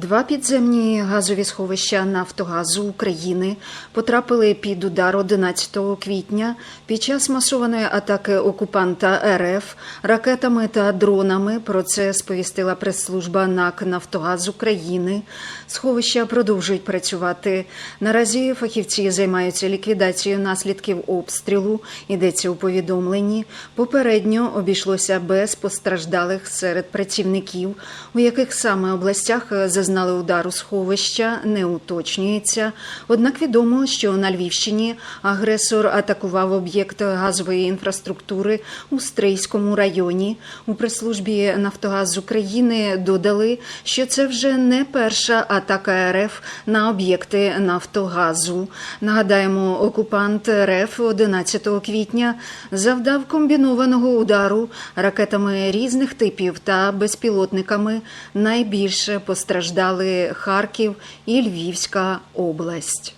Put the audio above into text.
Два підземні газові сховища Нафтогазу України потрапили під удар 11 квітня під час масованої атаки окупанта РФ ракетами та дронами. Про це сповістила прес-служба НАК Нафтогаз України. Сховища продовжують працювати. Наразі фахівці займаються ліквідацією наслідків обстрілу. Йдеться у повідомленні. Попередньо обійшлося без постраждалих серед працівників, у яких саме областях зазнали удару сховища, не уточнюється. Однак відомо, що на Львівщині агресор атакував об'єкт газової інфраструктури у Стрийському районі. У прес-службі Нафтогаз України додали, що це вже не перша атака РФ на об'єкти Нафтогазу. Нагадаємо, окупант РФ 11 квітня завдав комбінованого удару ракетами різних типів та безпілотниками. Найбільше постраждали Харків і Львівська область.